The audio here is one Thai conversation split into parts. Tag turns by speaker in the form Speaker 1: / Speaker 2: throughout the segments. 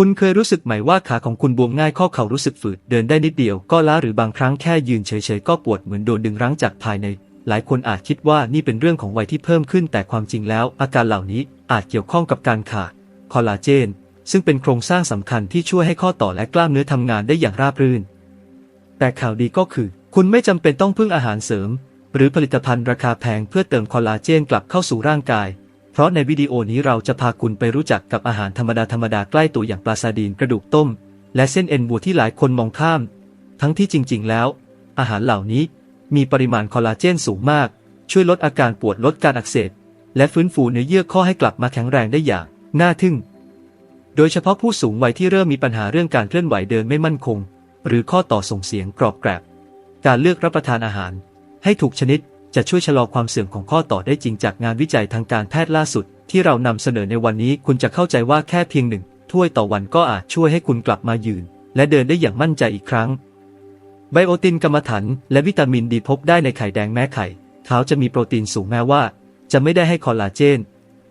Speaker 1: คุณเคยรู้สึกไหมว่าขาของคุณบวมง่ายข้อเข่ารู้สึกฝืดเดินได้นิดเดียวก็ล้าหรือบางครั้งแค่ยืนเฉยๆก็ปวดเหมือนโดนดึงรั้งจากภายใน หลายคนอาจคิดว่านี่เป็นเรื่องของวัยที่เพิ่มขึ้นแต่ความจริงแล้ว อาการเหล่านี้อาจเกี่ยวข้องกับการขาดคอลลาเจน ซึ่งเป็นโครงสร้างสำคัญที่ช่วยให้ข้อต่อและกล้ามเนื้อทำงานได้อย่างราบรื่น แต่ข่าวดีก็คือ คุณไม่จำเป็นต้องพึ่งอาหารเสริม หรือผลิตภัณฑ์ราคาแพงเพื่อเติมคอลลาเจนกลับเข้าสู่ร่างกาย เพราะในวิดีโอนี้เราจะพาคุณไปรู้จักกับอาหารธรรมดาธรรมดาใกล้ตัวอย่างปลาซาดีนกระดูกต้ม และเส้นเอ็นวัวที่หลายคนมองข้าม ทั้งที่จริง ๆ แล้ว อาหารเหล่านี้มีปริมาณคอลลาเจนสูงมาก ช่วยลดอาการปวดลดการอักเสบและฟื้นฟูเนื้อเยื่อข้อให้กลับมาแข็งแรงได้อย่างน่าทึ่ง โดยเฉพาะผู้สูงวัยที่เริ่มมีปัญหาเรื่องการเคลื่อนไหวเดินไม่มั่นคง หรือข้อต่อส่งเสียงกรอบแกรบ การเลือกรับประทานอาหาร ให้ถูกชนิด จะช่วยชะลอความเสื่อมของข้อต่อได้จริงจากงานวิจัยทางการแพทย์ล่าสุด ที่เรานำเสนอในวันนี้คุณจะเข้าใจว่าแค่เพียงหนึ่งถ้วยต่อวันก็อาจช่วยให้คุณกลับมายืน และเดินได้อย่างมั่นใจอีกครั้ง ไบโอตินกรรมฐานและวิตามินดีพบได้ในไข่แดงแม้ไข่ขาวจะมีโปรตีนสูงแม้ว่า จะไม่ได้ให้คอลลาเจน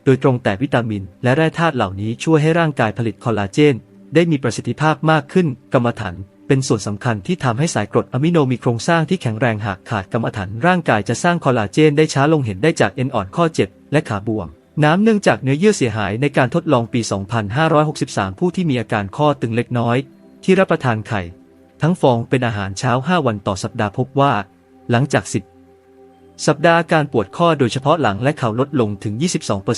Speaker 1: โดยตรงแต่วิตามิน และแร่ธาตุเหล่านี้ช่วยให้ร่างกายผลิตคอลลาเจน ได้มีประสิทธิภาพมากขึ้น กรรมฐาน เป็นส่วนสำคัญที่ทำให้สายกรดอะมิโนมีโครงสร้างที่แข็งแรงหากขาดกรรมฐานร่างกายจะสร้างคอลลาเจนได้ช้าลงเห็นได้จากเอ็นอ่อนข้อเจ็บและขาบวม น้ำเนื่องจากเนื้อเยื่อเสียหายในการทดลองปี 2563 ผู้ที่มีอาการข้อตึงเล็กน้อย ที่รับประทานไข่ ทั้งฟองเป็นอาหารเช้า 5 วันต่อสัปดาห์พบว่า หลังจาก 10 สัปดาห์การปวดข้อโดยเฉพาะหลังและเข่าลดลงถึง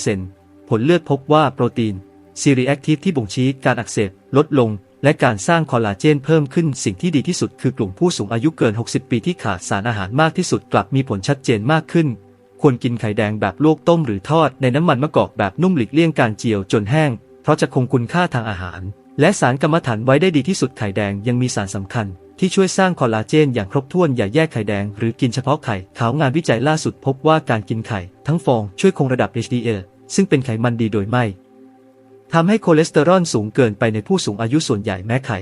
Speaker 1: 22%ผลเลือดพบว่าโปรตีน ซีรีแอคทีฟที่บ่งชี้การอักเสบลดลง และการสร้างคอลลาเจนเพิ่มขึ้นสิ่งที่ดีที่สุดคือกลุ่มผู้สูงอายุเกิน 60 ปีที่ขาดสารอาหารมากที่สุดกลับมีผลชัดเจนมากขึ้น ควรกินไข่แดงแบบลวกต้มหรือทอดในน้ำมันมะกอกแบบนุ่มหลีกเลี่ยงการเจียวจนแห้ง เพราะจะคงคุณค่าทางอาหาร และสารกรรมฐานไว้ได้ดีที่สุดไข่แดงยังมีสารสำคัญที่ช่วยสร้างคอลลาเจนอย่างครบถ้วนอย่าแยกไข่แดงหรือกินเฉพาะไข่ขาวงานวิจัยล่าสุดพบว่าการกินไข่ ทั้งฟองช่วยคงระดับ HDL ซึ่งเป็นไขมันดีโดยไม่ ทำให้คอเลสเตอรอลสูงเกินไปในผู้สูงอายุส่วนใหญ่แม้ไข่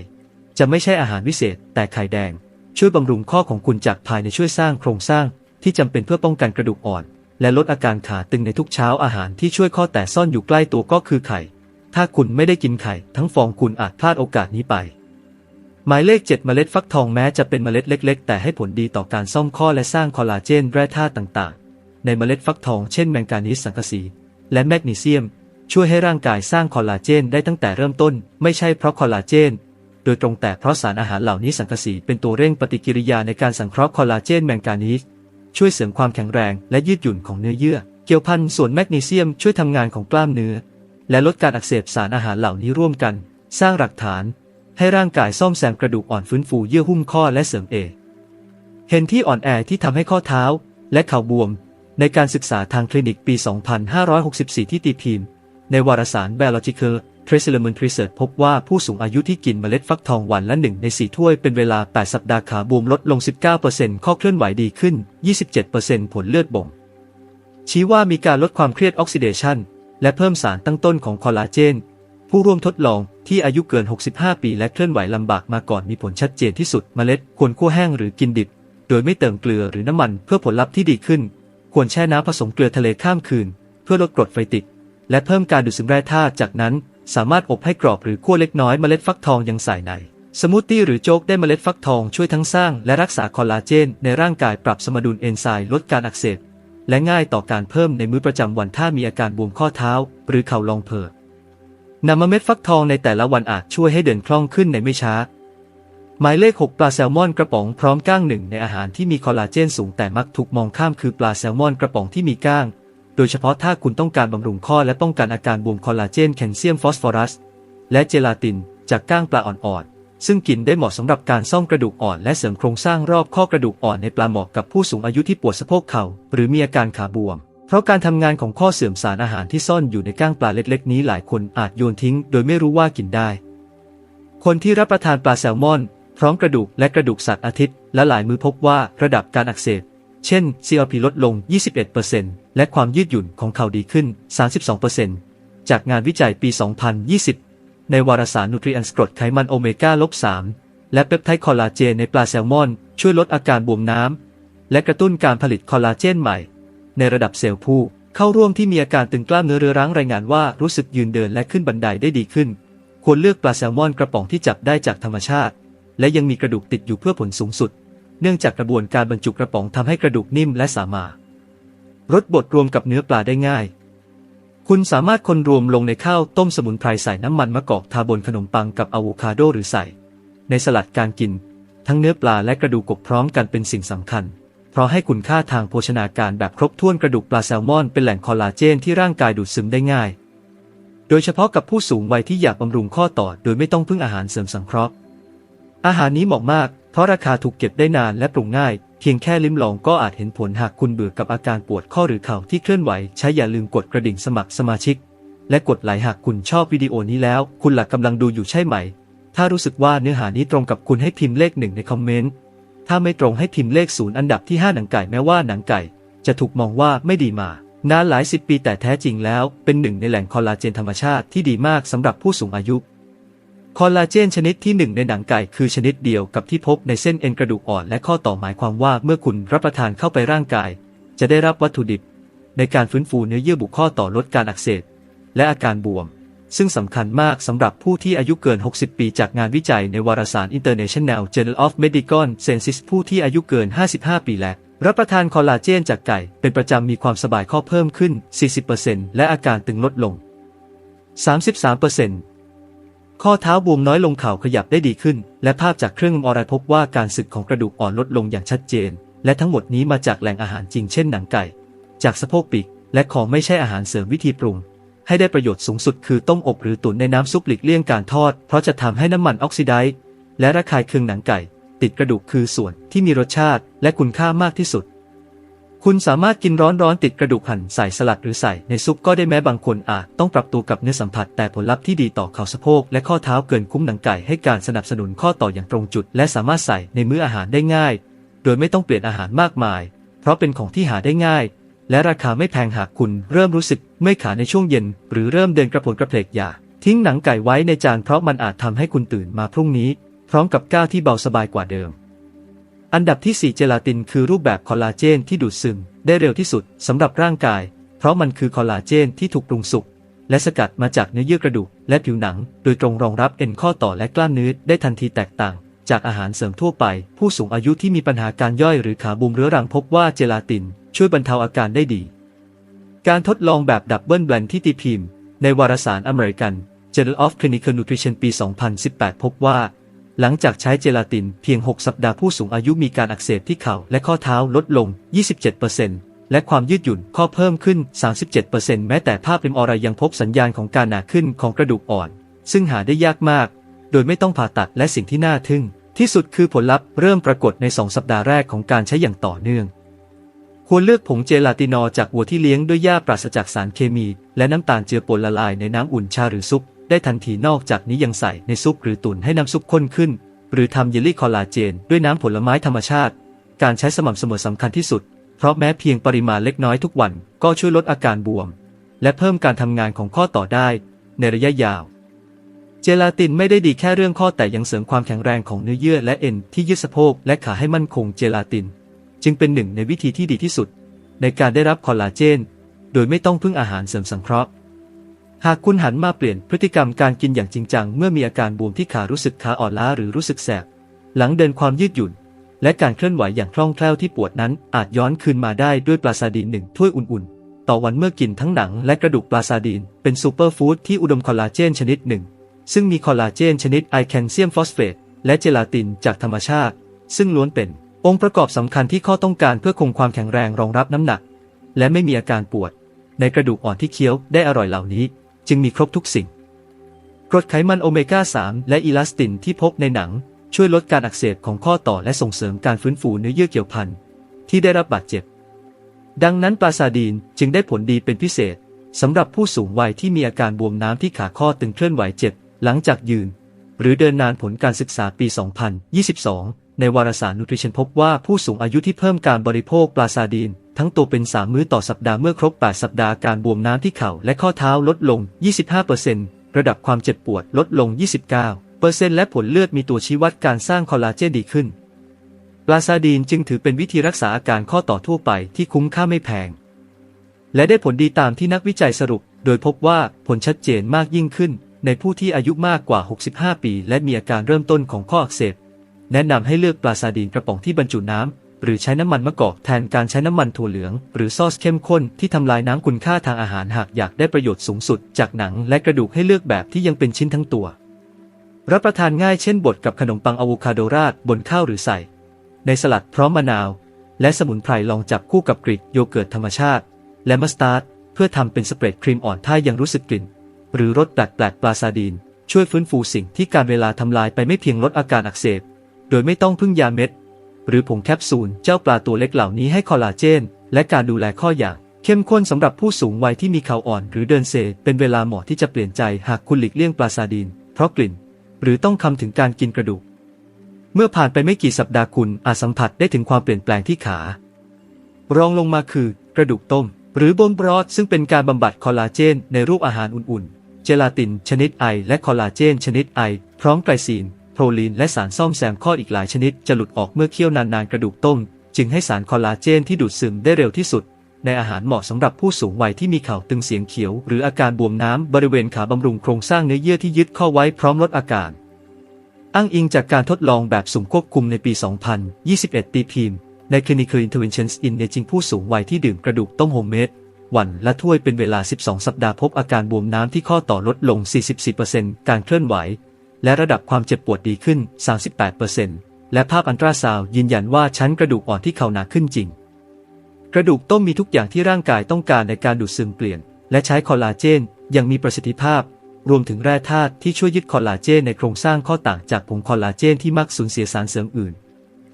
Speaker 1: จะไม่ใช่อาหารวิเศษ แต่ไข่แดง ช่วยบำรุงข้อของคุณจากภายในช่วยสร้างโครงสร้างที่จำเป็นเพื่อป้องกันกระดูกอ่อน และลดอาการขาตึงในทุกเช้าอาหารที่ช่วยข้อแต่ซ่อนอยู่ใกล้ตัวก็คือไข่ ถ้าคุณไม่ได้กินไข่ ทั้งฟองคุณอาจพลาดโอกาสนี้ไป หมายเลข 7 เมล็ดฟักทองแม้จะเป็นเมล็ดเล็ก ๆ แต่ให้ผลดีต่อการซ่อมข้อและสร้างคอลลาเจนแร่ธาตุต่างๆ ในเมล็ดฟักทองเช่นแมงกานีสสังกะสีและแมกนีเซียม ช่วยให้ร่างกายสร้างคอลลาเจนได้ตั้งแต่เริ่มต้น ไม่ใช่เพราะคอลลาเจน โดยตรงแต่เพราะสารอาหารเหล่านี้สังกะสีเป็นตัวเร่งปฏิกิริยาในการสังเคราะห์คอลลาเจนแมงกานีสช่วยเสริมความแข็งแรงและยืดหยุ่นของเนื้อเยื่อ เกี่ยวพันส่วนแมกนีเซียมช่วยทำงานของกล้ามเนื้อ และลดการอักเสบสารอาหารเหล่านี้ร่วมกัน สร้างหลักฐาน ให้ร่างกายซ่อมแซมกระดูกอ่อนฟื้นฟูเยื่อหุ้มข้อและเสริมเอเห็นที่อ่อนแอที่ทำให้ข้อเท้า และเข่าบวม ในการศึกษาทางคลินิกปี 2564 ที่ตีพิมพ์ ในวารสาร Biological Treatment Research พบว่าผู้สูงอายุที่กินเมล็ดฟักทองวันละ 1 ใน 4 ถ้วยเป็นเวลา 8 สัปดาห์ขาบวมลดลง 19%ข้อเคลื่อนไหวดีขึ้น 27%ผลเลือดบ่ง ชี้ว่ามีการลดความเครียดออกซิเดชันและเพิ่มสารตั้งต้นของคอลลาเจน ผู้ร่วมทดลองที่อายุเกิน 65 ปีและเคลื่อนไหวลำบากมาก่อนมีผลชัดเจนที่สุดเมล็ดควรคั่วแห้งหรือกินดิบ โดยไม่เติมเกลือหรือน้ำมันเพื่อผลลัพธ์ที่ดีขึ้น ควรแช่น้ำผสมเกลือทะเลข้ามคืน เพื่อลดกรดไฟติด และเพิ่มการดูดซึมแร่ธาตุจากนั้น สามารถอบให้กรอบหรือคั่วเล็กน้อยเมล็ดฟักทองยังใส่ใน สมูทตี้หรือโจ๊กได้เมล็ดฟักทองช่วยทั้งสร้างและรักษาคอลลาเจน ในร่างกายปรับสมดุลเอนไซม์ลดการอักเสบและง่ายต่อการเพิ่มในมื้อประจำวันถ้ามีอาการบวมข้อเท้า หรือเข่าลองเพอนำเมล็ดฟักทองในแต่ละวันอาจช่วยให้เดินคล่องขึ้นในไม่ช้า หมายเลข 6 ปลาแซลมอนกระป๋องพร้อมก้างหนึ่งในอาหารที่มีคอลลาเจนสูงแต่มักถูกมองข้ามคือปลาแซลมอนกระป๋องที่มีก้าง โดยเฉพาะถ้าคุณต้องการบำรุงข้อและป้องกันอาการบวมคอลลาเจนแคลเซียมฟอสฟอรัส และเจลาติน จากก้างปลาอ่อนๆ ซึ่งกินได้เหมาะสำหรับการซ่อมกระดูกอ่อนและเสริมโครงสร้างรอบข้อกระดูกอ่อนในปลาเหมาะกับผู้สูงอายุที่ปวดสะโพกเข่า หรือมีอาการขาบวม เพราะการทำงานของข้อเสื่อมสารอาหารที่ซ่อนอยู่ในก้างปลาเล็กๆ นี้หลายคนอาจโยนทิ้ง โดยไม่รู้ว่ากินได้ คนที่รับประทานปลาแซลมอน พร้อมกระดูกและกระดูกสัตว์อาทิตย์และหลายมือพบว่าระดับการอักเสบ เช่น CRP ลดลง 21%และความยืดหยุ่นของเขาดีขึ้น 32%จากงานวิจัยปี 2020 ในวารสารนูทรีอันสกรดไขมันโอเมก้าลบ3และเปปไทด์คอลลาเจนในปลาแซลมอน ช่วยลดอาการบวมน้ำ และกระตุ้นการผลิตคอลลาเจนใหม่ ในระดับเซลล์ผู้เข้าร่วมที่มีอาการตึงกล้ามเนื้อเรื้อรังรายงานว่ารู้สึกยืนเดินและขึ้นบันไดได้ดีขึ้น ควรเลือกปลาแซลมอนกระป๋องที่จับได้จากธรรมชาติ และยังมีกระดูกติดอยู่เพื่อผลสูงสุด เนื่องจากกระบวนการบรรจุกระป๋องทำให้กระดูกนิ่มและสามารถรสบดรวมกับเนื้อปลาได้ง่าย คุณสามารถคนรวมลงในข้าวต้มสมุนไพรใส่น้ำมันมะกอกทาบนขนมปังกับอะโวคาโดหรือใส่ ในสลัดการกิน ทั้งเนื้อปลาและกระดูกกบพร้อมกันเป็นสิ่งสำคัญ เพราะให้คุณค่าทางโภชนาการแบบครบถ้วนกระดูกปลาแซลมอนเป็นแหล่งคอลลาเจนที่ร่างกายดูดซึมได้ง่าย โดยเฉพาะกับผู้สูงวัยที่อยากบำรุงข้อต่อโดยไม่ต้องพึ่งอาหารเสริมสังเคราะห์ อาหารนี้เหมาะมากเพราะราคาถูกเก็บได้นานและปรุงง่าย เพียงแค่ลิ้มลองก็อาจเห็นผลหากคุณเบื่อกับอาการปวดข้อหรือเข่าที่เคลื่อนไหว ใช้อย่าลืมกดกระดิ่งสมัครสมาชิก และกดไลค์หากคุณชอบวิดีโอนี้แล้ว คุณหลักกำลังดูอยู่ใช่ไหม ถ้ารู้สึกว่าเนื้อหานี้ตรงกับคุณให้พิมพ์เลขหนึ่งในคอมเมนต์ ถ้าไม่ตรงให้พิมพ์เลขศูนย์อันดับที่ 5 หนังไก่แม้ว่าหนังไก่ จะถูกมองว่าไม่ดีมานานหลายสิบปีแต่แท้จริงแล้ว เป็นหนึ่งในแหล่งคอลลาเจนธรรมชาติที่ดีมากสำหรับผู้สูงอายุ คอลลาเจนชนิดที่หนึ่งในหนังไก่คือชนิดเดียวกับที่พบในเส้นเอ็นกระดูกอ่อนและข้อต่อหมายความว่าเมื่อคุณรับประทานเข้าไปร่างกาย จะได้รับวัตถุดิบ ในการฟื้นฟูเนื้อเยื่อบุข้อต่อลดการอักเสบและอาการบวม ซึ่งสำคัญมากสำหรับผู้ที่อายุเกิน 60 ปีจากงานวิจัยในวารสาร International Journal of Medical Sciences ผู้ที่อายุเกิน 55 ปีและรับประทานคอลลาเจนจากไก่ เป็นประจำมีความสบายข้อเพิ่มขึ้น 40%และอาการตึงลดลง 33% ข้อเท้าบวมน้อยลงเข่าขยับได้ดีขึ้น และภาพจากเครื่องมอรพบว่าการสึกของกระดูกอ่อนลดลงอย่างชัดเจน และทั้งหมดนี้มาจากแหล่งอาหารจริงเช่นหนังไก่ จากสะโพกปีกและของไม่ใช่อาหารเสริมวิธีปรุง ให้ได้ประโยชน์สูงสุดคือต้มอบหรือตุ๋นในน้ำซุปหลีกเลี่ยงการทอด เพราะจะทำให้น้ำมันออกซิไดซ์และระคายเคืองหนังไก่ ติดกระดูกคือส่วนที่มีรสชาติ และคุณค่ามากที่สุด คุณสามารถกินร้อนๆติดกระดูกหั่นใส่สลัดหรือใส่ในซุปก็ได้แม้บางคนอาจต้องปรับตัวกับเนื้อสัมผัสแต่ผลลัพธ์ที่ดีต่อเข่าสะโพกและข้อเท้าเกินคุ้มหนังไก่ให้การสนับสนุนข้อต่ออย่างตรงจุด และสามารถใส่ในมื้ออาหารได้ง่าย โดยไม่ต้องเปลี่ยนอาหารมากมาย เพราะเป็นของที่หาได้ง่าย และราคาไม่แพงหากคุณเริ่มรู้สึกเมื่อยขาในช่วงเย็น หรือเริ่มเดินกระผนกระเพลกอย่าทิ้งหนังไก่ไว้ในจานเพราะมันอาจทำให้คุณตื่นมาพรุ่งนี้ พร้อมกับก้าวที่เบาสบายกว่าเดิม อันดับที่ 4 เจลาตินคือรูปแบบคอลลาเจนที่ดูดซึม ได้เร็วที่สุดสำหรับร่างกาย เพราะมันคือคอลลาเจนที่ถูกปรุงสุก และสกัดมาจากเนื้อเยื่อกระดูก และผิวหนัง โดยตรงรองรับเอ็นข้อต่อและกล้ามเนื้อได้ทันทีแตกต่าง จากอาหารเสริมทั่วไป ผู้สูงอายุที่มีปัญหาการย่อยหรือขาบวมเรื้อรังพบว่าเจลาติน ช่วยบรรเทาอาการได้ดี การทดลองแบบดับเบิลแบลนที่ตีพิมพ์ ในวารสารอเมริกัน Journal of Clinical Nutrition ปี 2018 พบว่า หลังจากใช้เจลาตินเพียง 6 สัปดาห์ผู้สูงอายุมีการอักเสบที่เข่าและข้อเท้าลดลง 27%และความยืดหยุ่นข้อเพิ่มขึ้น 37%แม้แต่ภาพเอ็มออรยังพบสัญญาณของการหนาขึ้นของกระดูกอ่อน ซึ่งหาได้ยากมาก โดยไม่ต้องผ่าตัดและสิ่งที่น่าทึ่ง ที่สุดคือผลลัพธ์เริ่มปรากฏใน 2 สัปดาห์แรกของการใช้อย่างต่อเนื่อง ควรเลือกผงเจลาตินอจากวัวที่เลี้ยงด้วยหญ้าปราศจากสารเคมี และน้ำตาลเจือปนละลายในน้ำอุ่นชาหรือซุป ได้ทันทีนอกจากนี้ยังใส่ในซุปหรือตุนให้น้ำซุปข้นขึ้น หรือทำเยลลี่คอลลาเจน ด้วยน้ำผลไม้ธรรมชาติ การใช้สม่ำเสมอสำคัญที่สุด เพราะแม้เพียงปริมาณเล็กน้อยทุกวันก็ช่วยลดอาการบวม และเพิ่มการทำงานของข้อต่อได้ ในระยะยาว เจลาตินไม่ได้ดีแค่เรื่องข้อแต่ยังเสริมความแข็งแรงของเนื้อเยื่อและเอ็นที่ยืดสะโพกและขาให้มั่นคงเจลาติน จึงเป็นหนึ่งในวิธีที่ดีที่สุด ในการได้รับคอลลาเจน โดยไม่ต้องพึ่งอาหารเสริมสังเคราะห์ หากคุณหันมาเปลี่ยนพฤติกรรมการกินอย่างจริงจัง เมื่อมีอาการบวมที่ขารู้สึกขาอ่อนล้าหรือรู้สึกแสบ หลังเดินความยืดหยุ่น และการเคลื่อนไหวอย่างคล่องแคล่วที่ปวดนั้น อาจย้อนคืนมาได้ด้วยปลาซาดีนหนึ่งถ้วยอุ่นๆ ต่อวันเมื่อกินทั้งหนังและกระดูกปลาซาดีน เป็นซูเปอร์ฟู้ดที่อุดมคอลลาเจนชนิดหนึ่ง ซึ่งมีคอลลาเจนชนิดไอแคลเซียมฟอสเฟตและเจลาตินจากธรรมชาติ ซึ่งล้วนเป็น องค์ประกอบสำคัญที่ข้อต้องการเพื่อคงความแข็งแรงรองรับน้ำหนัก และไม่มีอาการปวด ในกระดูกอ่อนที่เคี้ยวได้อร่อยเหล่านี้ จึงมีครบทุกสิ่ง กรดไขมันโอเมก้า 3 และอีลาสตินที่พบในหนัง ช่วยลดการอักเสบของข้อต่อและส่งเสริมการฟื้นฟูเนื้อเยื่อเกี่ยวพันที่ได้รับบาดเจ็บ ดังนั้นปลาซาดีนจึงได้ผลดีเป็นพิเศษสำหรับผู้สูงวัยที่มีอาการบวมน้ำที่ขาข้อตึงเคลื่อนไหวเจ็บ หลังจากยืน หรือเดินนานผลการศึกษาปี 2022 ในวารสารนูทริชันพบว่าผู้สูงอายุที่เพิ่มการบริโภคปลาซาดีน ทั้งตัวเป็น 3 มื้อต่อสัปดาห์เมื่อครบ 8 สัปดาห์การบวมน้ำที่เข่าและข้อเท้าลดลง 25%ระดับความเจ็บปวดลดลง 29%และผลเลือดมีตัวชี้วัดการสร้างคอลลาเจนดีขึ้น ปลาซาดีนจึงถือเป็นวิธีรักษาอาการข้อต่อทั่วไปที่คุ้มค่าไม่แพง และได้ผลดีตามที่นักวิจัยสรุป โดยพบว่าผลชัดเจนมากยิ่งขึ้น ในผู้ที่อายุมากกว่า 65 ปี และมีอาการเริ่มต้นของข้ออักเสบ แนะนำให้เลือกปลาซาดีนกระป๋องที่บรรจุน้ำหรือใช้น้ำมันมะกอกแทนการใช้น้ำมันถั่วเหลือง หรือซอสเข้มข้นที่ทำลายน้ำคุณค่าทางอาหารหากอยากได้ประโยชน์สูงสุด จากหนังและกระดูกให้เลือกแบบที่ยังเป็นชิ้นทั้งตัว รับประทานง่ายเช่นบดกับขนมปังอะโวคาโดราดบนข้าวหรือใส่ ในสลัดพร้อมมะนาว และสมุนไพรลองจับคู่กับกรีกโยเกิร์ตธรรมชาติ และมัสตาร์ดเพื่อทำเป็นสเปรดครีมอ่อนถ้ายังรู้สึกกลิ่น หรือรสแปลกๆปลาซาดีนช่วยฟื้นฟูสิ่งที่การเวลาทำลายไปไม่เพียงลดอาการอักเสบ โดยไม่ต้องพึ่งยาเม็ด หรือผงแคปซูลเจ้าปลาตัวเล็กเหล่านี้ให้คอลลาเจน และการดูแลข้ออย่าง เข้มข้นสำหรับผู้สูงวัยที่มีเข่าอ่อนหรือเดินเซ เป็นเวลาเหมาะที่จะเปลี่ยนใจหากคุณหลีกเลี่ยงปลาซาดีนเพราะกลิ่น หรือต้องคำถึงการกินกระดูก เมื่อผ่านไปไม่กี่สัปดาห์คุณอาจสัมผัสได้ถึงความเปลี่ยนแปลงที่ขารองลงมาคือกระดูกต้ม หรือบนบรอดซึ่งเป็นการบำบัดคอลลาเจนในรูปอาหารอุ่นๆ เจลาตินชนิดไอและคอลลาเจนชนิดไอพร้อมไกลซีน โปรลีนและสารซ่อมแซมข้ออีกหลายชนิดจะหลุดออกเมื่อเคี่ยวนานๆกระดูกต้ม จึงให้สารคอลลาเจนที่ดูดซึมได้เร็วที่สุด ในอาหารเหมาะสำหรับผู้สูงวัยที่มีเข่าตึงเสียงเขียว หรืออาการบวมน้ำบริเวณขาบำรุงโครงสร้างเนื้อเยื่อที่ยึดข้อไว้พร้อมลดอาการอ้างอิงจากการทดลองแบบสุ่มควบคุมในปี 2021 ตีพิมพ์ใน Clinical Interventions in Aging ผู้สูงวัยที่ดื่มกระดูกต้มโฮมเมดวันละถ้วยเป็นเวลา 12 สัปดาห์พบอาการบวมน้ำที่ข้อต่อลดลง44%การเคลื่อนไหว และระดับความเจ็บปวดดีขึ้น 38%และภาพอันตราซาวยืนยันว่าชั้นกระดูกอ่อนที่เข่าหนาขึ้นจริง กระดูกต้มมีทุกอย่างที่ร่างกายต้องการในการดูดซึมเปลี่ยน และใช้คอลลาเจนอย่างมีประสิทธิภาพ รวมถึงแร่ธาตุที่ช่วยยึดคอลลาเจนในโครงสร้างข้อต่างจากผงคอลลาเจนที่มักสูญเสียสารเสริมอื่น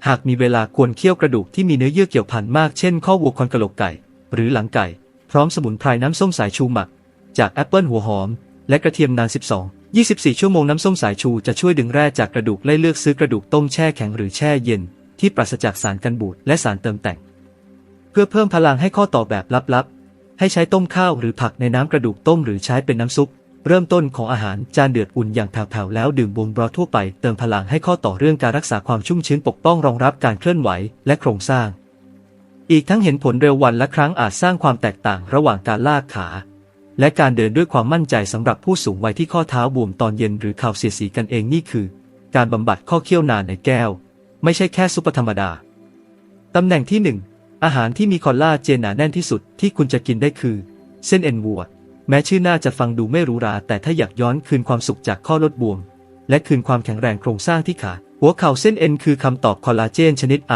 Speaker 1: หากมีเวลาควรเคี่ยวกระดูกที่มีเนื้อเยื่อเกี่ยวพันมากเช่นข้อวัวคอนกระโหลกไก่ หรือหลังไก่ พร้อมสมุนไพรน้ำส้มสายชูหมัก จากแอปเปิลหัวหอม และกระเทียมนาน 12 24 ชั่วโมงน้ำส้มสายชูจะช่วยดึงแร่จากกระดูกไล่เลือกซื้อกระดูกต้มแช่แข็งหรือแช่เย็น ที่ปราศจากสารกันบูดและสารเติมแต่ง เพื่อเพิ่มพลังให้ข้อต่อแบบลับๆ ให้ใช้ต้มข้าวหรือผักในน้ำกระดูกต้มหรือใช้เป็นน้ำซุป เริ่มต้นของอาหารจานเดือดอุ่นอย่างแผ่วๆแล้วดื่มบวมบรอทั่วไปเติมพลังให้ข้อต่อเรื่องการรักษาความชุ่มชื้นปกป้องรองรับการเคลื่อนไหวและโครงสร้าง อีกทั้งเห็นผลเร็ววันละครั้งอาจสร้างความแตกต่างระหว่างการลากขา และการเดินด้วยความมั่นใจสำหรับผู้สูงวัยที่ข้อเท้าบวมตอนเย็นหรือเข่าเสียสีกันเองนี่คือ การบำบัดข้อเคี้ยวนานในแก้ว ไม่ใช่แค่ซุปธรรมดา ตำแหน่งที่ 1 อาหารที่มีคอลลาเจนหนาแน่นที่สุดที่คุณจะกินได้คือ เส้นเอ็นวัว แม้ชื่อน่าจะฟังดูไม่หรูหรา แต่ถ้าอยากย้อนคืนความสุขจากข้อลดบวม และคืนความแข็งแรงโครงสร้างที่ขาหัวเข่าเส้นเอ็นคือคำตอบคอลลาเจนชนิดไอ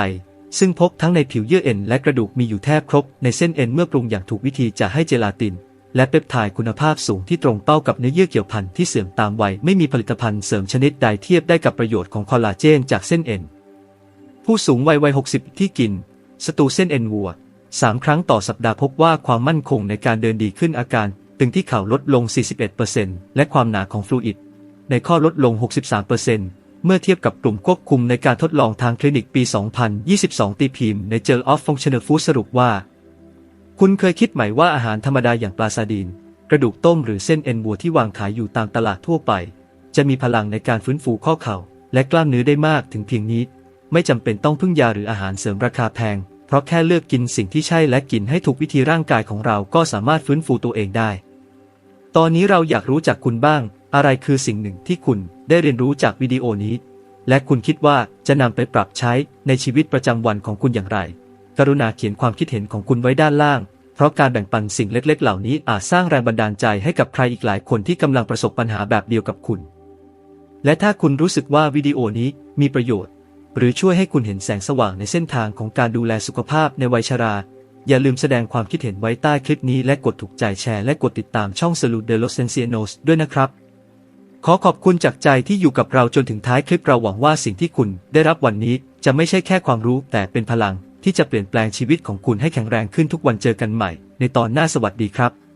Speaker 1: ซึ่งพบทั้งในผิวเยื่อเอ็นและกระดูกมีอยู่แทบครบในเส้นเอ็นเมื่อปรุงอย่างถูกวิธีจะให้เจลาติน และเปปไทด์คุณภาพสูงที่ตรงเป้ากับเนื้อเยื่อเกี่ยวพันที่เสื่อมตามวัยไม่มีผลิตภัณฑ์เสริมชนิดใดเทียบได้กับประโยชน์ของคอลลาเจนจากเส้นเอ็น ผู้สูงวัยวัย 60 ที่กิน สตูเส้นเอ็นวัว 3 ครั้งต่อสัปดาห์พบว่าความมั่นคงในการเดินดีขึ้นอาการ ตึงที่เข่าลดลง 41%และความหนาของฟลูอิดในข้อลดลง 63%เมื่อเทียบกับกลุ่มควบคุมในการทดลองทางคลินิกปี 2022 ตีพิมพ์ใน Journal of Functional Food สรุปว่า คุณเคยคิดไหมว่าอาหารธรรมดาอย่างปลาซาดีน กระดูกต้มหรือเส้นเอ็นวัวที่วางขายอยู่ตามตลาดทั่วไป จะมีพลังในการฟื้นฟูข้อเข่า และกล้ามเนื้อได้มากถึงเพียงนี้ ไม่จำเป็นต้องพึ่งยาหรืออาหารเสริมราคาแพง เพราะแค่เลือกกินสิ่งที่ใช่และกินให้ถูกวิธีร่างกายของเราก็สามารถฟื้นฟูตัวเองได้ ตอนนี้เราอยากรู้จักคุณบ้าง อะไรคือสิ่งหนึ่งที่คุณได้เรียนรู้จากวิดีโอนี้ และคุณคิดว่าจะนำไปปรับใช้ในชีวิตประจำวันของคุณอย่างไร กรุณาเขียนความคิดเห็นของคุณไว้ด้านล่าง เพราะการแบ่งปันสิ่งเล็กๆ เหล่านี้อาจสร้างแรงบันดาลใจให้กับใครอีกหลายคนที่กำลังประสบปัญหาแบบเดียวกับคุณ และถ้าคุณรู้สึกว่าวิดีโอนี้มีประโยชน์ หรือช่วยให้คุณเห็นแสงสว่างในเส้นทางของการดูแลสุขภาพในวัยชรา อย่าลืมแสดงความคิดเห็นไว้ใต้คลิปนี้และกดถูกใจแชร์และกดติดตามช่อง Salud de los Ancianos ด้วยนะครับ ขอขอบคุณจากใจที่อยู่กับเราจนถึงท้ายคลิปเราหวังว่าสิ่งที่คุณได้รับวันนี้จะไม่ใช่แค่ความรู้แต่เป็นพลัง ที่จะเปลี่ยนแปลงชีวิตของคุณให้แข็งแรงขึ้นทุกวันเจอกันใหม่ ในตอนหน้าสวัสดีครับ